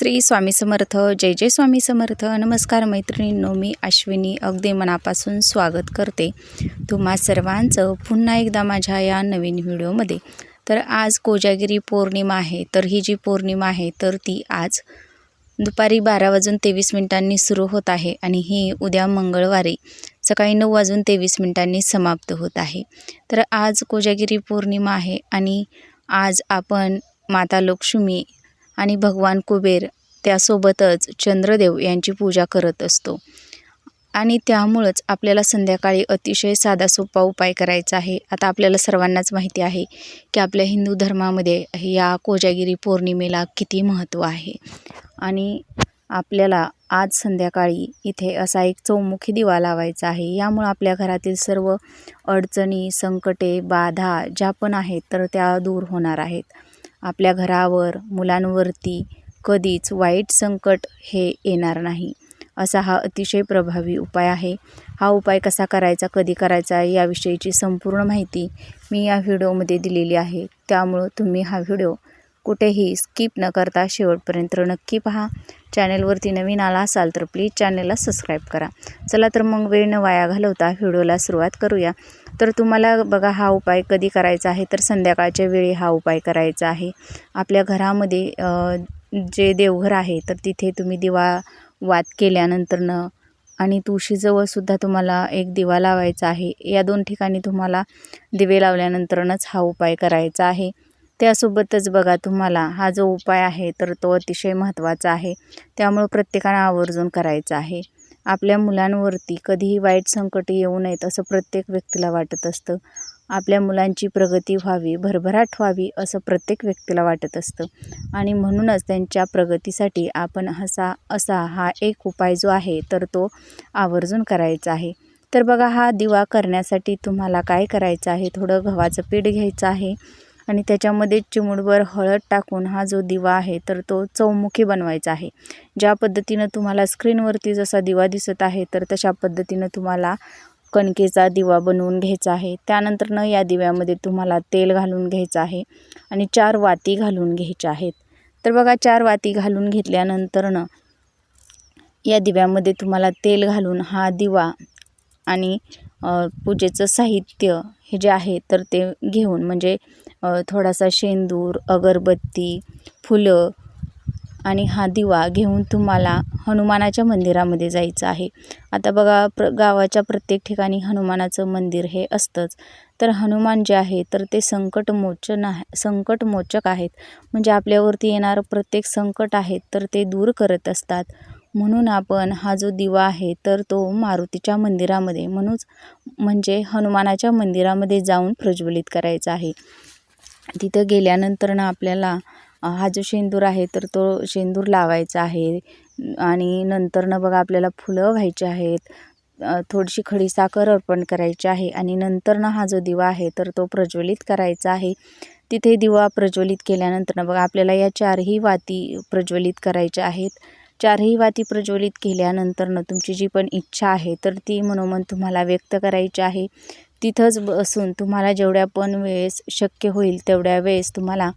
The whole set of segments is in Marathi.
श्री स्वामी समर्थ जय जय स्वामी समर्थ. नमस्कार मैत्रिणींनो मी अश्विनी अगदी मनापासून स्वागत करते तुम्हा सर्वांचं पुन्हा एकदा माझ्या या नवीन व्हिडिओमध्ये. तर आज कोजागिरी पौर्णिमा आहे तर ही जी पौर्णिमा आहे तर ती आज दुपारी बारा वाजून तेवीस मिनिटांनी सुरू होत आहे आणि ही उद्या मंगळवारी सकाळी नऊ वाजून तेवीस मिनिटांनी समाप्त होत आहे. तर आज कोजागिरी पौर्णिमा आहे आणि आज आपण माता लक्ष्मी आणि भगवान कुबेर त्यासोबतच चंद्रदेव यांची पूजा करत असतो. आणि त्यामुळंच आपल्याला संध्याकाळी अतिशय साधा सोपा उपाय करायचा आहे. आता आपल्याला सर्वांनाच माहिती आहे की आपल्या हिंदू धर्मामध्ये या कोजागिरी पौर्णिमेला किती महत्त्व आहे. आणि आपल्याला आज संध्याकाळी इथे असा एक चौमुखी दिवा लावायचा आहे. यामुळं आपल्या घरातील सर्व अडचणी संकटे बाधा ज्या पण आहेत तर त्या दूर होणार आहेत. आपल्या घरावर मुलांवरती कधीच वाईट संकट हे येणार नाही. असा हा अतिशय प्रभावी उपाय आहे. हा उपाय कसा करायचा कधी करायचा याविषयीची संपूर्ण माहिती मी या व्हिडिओमध्ये दिलेली आहे. त्यामुळं तुम्ही हा व्हिडिओ कुठेही स्किप न करता शेवटपर्यंत नक्की पहा. चॅनेलवरती नवीन आला असाल तर प्लीज चॅनेलला सबस्क्राईब करा. चला तर मग वेळ न वाया घालवता व्हिडिओला सुरुवात करूया. तर तुम्हाला बघा हा उपाय कधी करायचा आहे? तर संध्याकाळच्या वेळी हा उपाय करायचा आहे. आपल्या घरामध्ये जे देवघर आहे तर तिथे तुम्ही दिवा वात केल्यानंतरनं आणि तुळशीजवळसुद्धा तुम्हाला एक दिवा लावायचा आहे. या दोन ठिकाणी तुम्हाला दिवे लावल्यानंतरनच हा उपाय करायचा आहे. त्यासोबतच बघा तुम्हाला हा जो उपाय आहे तर तो अतिशय महत्त्वाचा आहे. त्यामुळं प्रत्येकानं आवर्जून करायचा आहे. आपल्या मुलांवरती कधीही वाईट संकट येऊ नयेत असं प्रत्येक व्यक्तीला वाटत असतं. आपल्या मुलांची प्रगती व्हावी भरभराट व्हावी असं प्रत्येक व्यक्तीला वाटत असतं. आणि म्हणूनच त्यांच्या प्रगतीसाठी आपण असा असा हा एक उपाय जो आहे तर तो आवर्जून करायचा आहे. तर बघा हा दिवा करण्यासाठी तुम्हाला काय करायचं आहे? थोडं गव्हाचं पीठ घ्यायचं आहे. आणि त्याच्यामध्ये चिमूटभर हळद टाकून हा जो दिवा आहे तर तो चौमुखी बनवायचा आहे. ज्या पद्धतीनं तुम्हाला स्क्रीनवरती जसा दिवा दिसत आहे तर तशा पद्धतीनं तुम्हाला कणकेचा दिवा बनवून घ्यायचा आहे. त्यानंतरनं या दिव्यामध्ये तुम्हाला तेल घालून घ्यायचं आहे आणि चार वाती घालून घ्यायच्या आहेत. तर बघा चार वाती घालून घेतल्यानंतरनं या दिव्यामध्ये तुम्हाला तेल घालून हा दिवा आणि पूजेचं साहित्य हे जे आहे तर ते घेऊन म्हणजे थोडासा शेंदूर अगरबत्ती फुलं आणि हा दिवा घेऊन तुम्हाला हनुमानाच्या मंदिरामध्ये जायचं आहे. आता बघा प्र गावाच्या प्रत्येक ठिकाणी हनुमानाचं मंदिर हे असतंच. तर हनुमान जे आहे तर ते संकटमोचन आहे संकटमोचक आहेत. म्हणजे आपल्यावरती येणारं प्रत्येक संकट आहे तर ते दूर करत असतात. म्हणून आपण हा जो दिवा आहे तर तो मारुतीच्या मंदिरामध्ये म्हणूच म्हणजे हनुमानाच्या मंदिरामध्ये जाऊन प्रज्वलित करायचा आहे. तिथं गेल्यानंतर ना आपल्याला हा जो शेंदूर आहे तर तो शेंदूर लावायचा आहे. आणि नंतरनं बघा आपल्याला फुलं व्हायची आहेत. थोडीशी खडीसाखर अर्पण करायची आहे. आणि नंतरनं हा जो दिवा आहे तर तो प्रज्वलित करायचा आहे. तिथे दिवा प्रज्वलित केल्यानंतर बघा आपल्याला या चारही वाती प्रज्वलित करायच्या आहेत. चारही वाती प्रज्वलित केल्यानंतरनं तुमची जी पण इच्छा आहे तर ती मनोमन तुम्हाला व्यक्त करायची आहे. तिथंच बसून तुम्हाला जेवढ्या पण वेळेस शक्य होईल तेवढ्या वेळेस तुम्हाला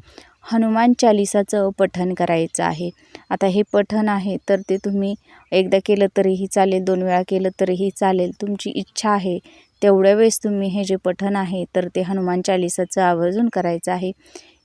हनुमान चालिसाचं पठण करायचं आहे. आता हे पठण आहे तर ते तुम्ही एकदा केलं तरीही चालेल दोन वेळा केलं तरीही चालेल. तुमची इच्छा आहे तेवढ्या वेळेस तुम्ही हे जे पठण आहे तर ते हनुमान चालिसाचं आवर्जून करायचं आहे.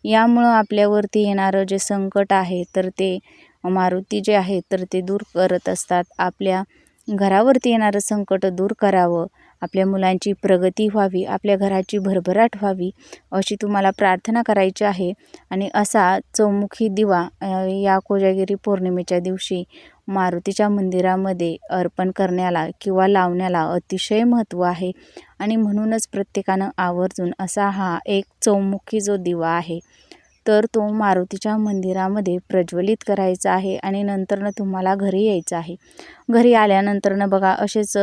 यामुळं आपल्यावरती येणारं जे संकट आहे तर ते मारुती जे आहे तर ते दूर करत असतात. आपल्या घरावरती येणारं संकट दूर करावं. आपल्या मुलांची प्रगती व्हावी आपल्या घराची भरभराट व्हावी अशी तुम्हाला प्रार्थना करायची आहे. आणि असा चौमुखी दिवा या कोजागिरी पौर्णिमेच्या दिवशी मारुतीच्या मंदिरामध्ये अर्पण करण्याला किंवा लावण्याला अतिशय महत्त्व आहे. आणि म्हणूनच प्रत्येकानं आवर्जून असा हा एक चौमुखी जो दिवा आहे तर तो मारुतीच्या मंदिरामध्ये प्रज्वलित करायचा आहे आणि नंतरनं तुम्हाला घरी यायचं आहे. घरी आल्यानंतरनं बघा असेच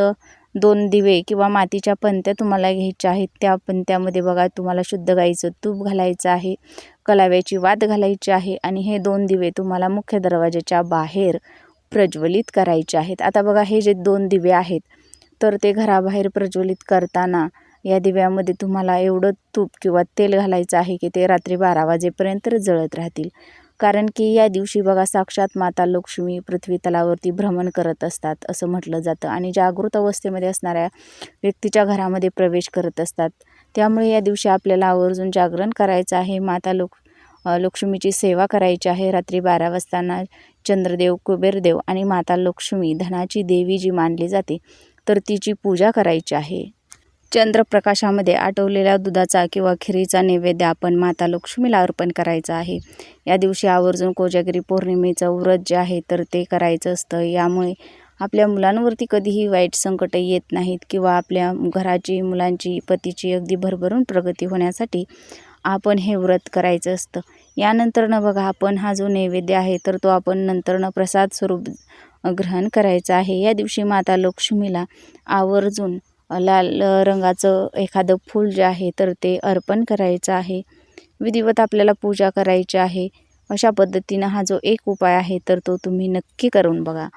दोन दिवे किंवा मातीच्या पंत्या तुम्हाला घ्यायच्या आहेत. त्या पंत्यामध्ये बघा तुम्हाला शुद्ध गाईचं तूप घालायचं आहे कलाव्याची वात घालायची आहे आणि हे दोन दिवे तुम्हाला मुख्य दरवाजाच्या बाहेर प्रज्वलित करायचे आहेत. आता बघा हे जे दोन दिवे आहेत तर ते घराबाहेर प्रज्वलित करताना या दिव्यामध्ये तुम्हाला एवढं तूप किंवा तेल घालायचं आहे की ते रात्री बारा वाजेपर्यंत जळत राहतील. कारण की या दिवशी बघा साक्षात माता लक्ष्मी पृथ्वी तलावरती भ्रमण करत असतात असं म्हटलं जातं. आणि जागृत अवस्थेमध्ये असणाऱ्या व्यक्तीच्या घरामध्ये प्रवेश करत असतात. त्यामुळे या दिवशी आपल्याला आवर्जून जागरण करायचं आहे. माता लोक लक्ष्मीची सेवा करायची आहे. रात्री बारा वाजताना चंद्रदेव कुबेरदेव आणि माता लक्ष्मी धनाची देवी जी मानली जाते तर तिची पूजा करायची आहे. चंद्रप्रकाशामध्ये आटवलेल्या दुधाचा किंवा खिरीचा नैवेद्य आपण माता लक्ष्मीला अर्पण करायचा आहे. या दिवशी आवर्जून कोजागिरी पौर्णिमेचं व्रत जे आहे तर ते करायचं असतं. यामुळे आपल्या मुलांवरती कधीही वाईट संकट येत नाहीत किंवा आपल्या घराची मुलांची पतीची अगदी भरभरून प्रगती होण्यासाठी आपण हे व्रत करायचं असतं. यानंतरनं बघा आपण हा जो नैवेद्य आहे तर तो आपण नंतरनं प्रसाद स्वरूप ग्रहण करायचा आहे. या दिवशी माता लक्ष्मीला आवर्जून लाल रंगाचं एखादं फूल जे आहे तर ते अर्पण करायचं आहे. विधिवत आपल्याला पूजा करायची आहे. अशा पद्धतीनं हा जो एक उपाय आहे तर तो तुम्ही नक्की करून बघा.